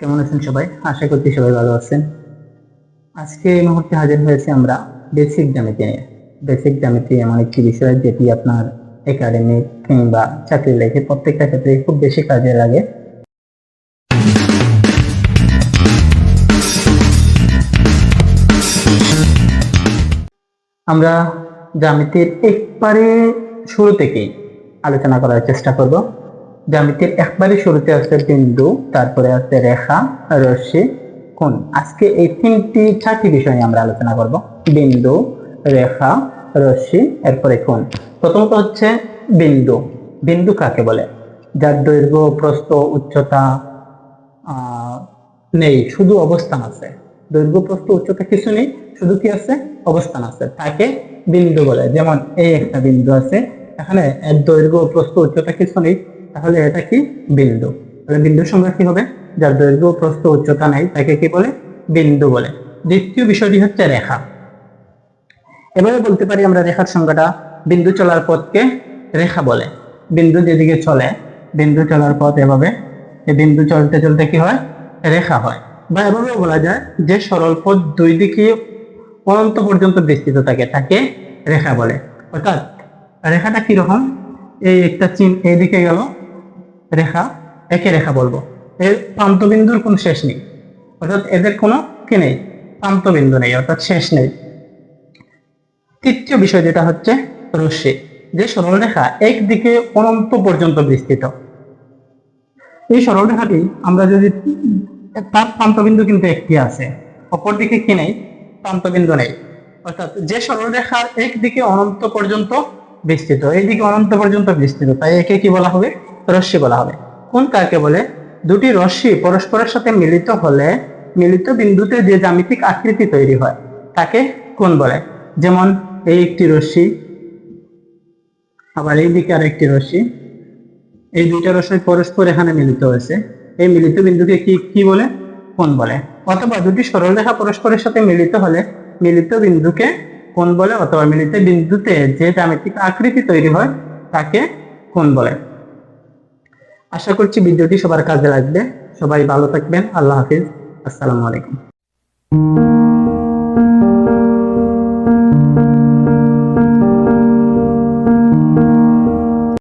কেমন আছেন সবাই? আশা করছি সবাই ভালো আছেন। আজকে এই মুহূর্তে হাজির হয়েছে আমরা বেসিক জ্যামিতি নিয়ে। বেসিক জ্যামিতি এমন একটি বিষয় যেটি আপনার একাডেমিক কিংবা চাকরি লাইফে প্রত্যেকটা ক্ষেত্রে খুব বেশি কাজে লাগে। আমরা জ্যামিতির একবারে শুরু থেকেই আলোচনা করার চেষ্টা করব। জ্যামিতির একবারে শুরুতে আছে বিন্দু, তারপরে আছে রেখা, রশ্মি, কোণ। আজকে এই তিনটি চারটি বিষয় নিয়ে আমরা আলোচনা করব। বিন্দু, রেখা, রশ্মি, এরপরে কোণ। প্রথমত হচ্ছে বিন্দু। বিন্দু কাকে বলে? যার দৈর্ঘ্য, প্রস্থ, উচ্চতা নেই, শুধু অবস্থান আছে। দৈর্ঘ্য, প্রস্থ, উচ্চতা কিছু নেই, শুধু কি আছে? অবস্থান আছে। তাকে বিন্দু বলে। যেমন এই একটা বিন্দু আছে, এখানে দৈর্ঘ্য, প্রস্থ, উচ্চতা কিছু নেই তাহলে এটা কি বিন্দু? তাহলে বিন্দুর সংখ্যা কি হবে? যার দৈর্ঘ্য, প্রস্থ, উচ্চতা নেই, তাকে কি বলে? বিন্দু বলে। দ্বিতীয় বিষয়টি হচ্ছে রেখা। এভাবে বলতে পারি আমরা রেখার সংখ্যাটা বিন্দু চলার পথকে রেখা বলে। বিন্দু যেদিকে চলে, বিন্দু চলার পথ এভাবে। এই বিন্দু চলতে চলতে কি হয়? রেখা হয়। বা এভাবেও বলা যায় যে সরল পথ দুই দিকে অনন্ত পর্যন্ত বিস্তৃত থাকে, তাকে রেখা বলে। অর্থাৎ রেখাটা কীরকম? এই একটা চিন এইদিকে গেল রেখা, একে রেখা বলব। এর প্রান্তবিন্দুর কোনো শেষ নেই। অর্থাৎ এদের কোনো কি নেই? প্রান্তবিন্দু নেই, অর্থাৎ শেষ নেই। তৃতীয় বিষয় যেটা হচ্ছে রশ্মি। যে সরলরেখা একদিকে অনন্ত পর্যন্ত বিস্তৃত। এই সরলরেখাটি আমরা যদি তার প্রান্তবিন্দু কিন্তু একটি আছে অপর দিকে কি নেই? প্রান্তবিন্দু নেই। অর্থাৎ যে সরলরেখার একদিকে অনন্ত পর্যন্ত বিস্তৃত, এইদিকে অনন্ত পর্যন্ত বিস্তৃত। তাই একে কি বলা হবে? রশ্মি বলা হবে। কোন কাকে বলে? দুটি রশ্মি পরস্পরের সাথে মিলিত হলে মিলিত বিন্দুতে যে জ্যামিতিক আকৃতি তৈরি হয়, তাকে কোন বলে? যেমন, এই একটি রশ্মি, আবার এই দিকে আর একটি রশ্মি, এই দুইটা রশ্মি পরস্পর এখানে মিলিত হয়েছে। এই মিলিত বিন্দুকে কি কি বলে? কোন বলে। অথবা দুটি সরলরেখা পরস্পরের সাথে মিলিত হলে মিলিত বিন্দুকে কোন বলে? অথবা মিলিত বিন্দুতে যে জ্যামিতিক আকৃতি তৈরি হয়, তাকে কোন বলে? আশা করছি ভিডিওটি সবার কাজে লাগবে। সবাই ভালো থাকবেন। আল্লাহ হাফিজ। আসসালামু আলাইকুম।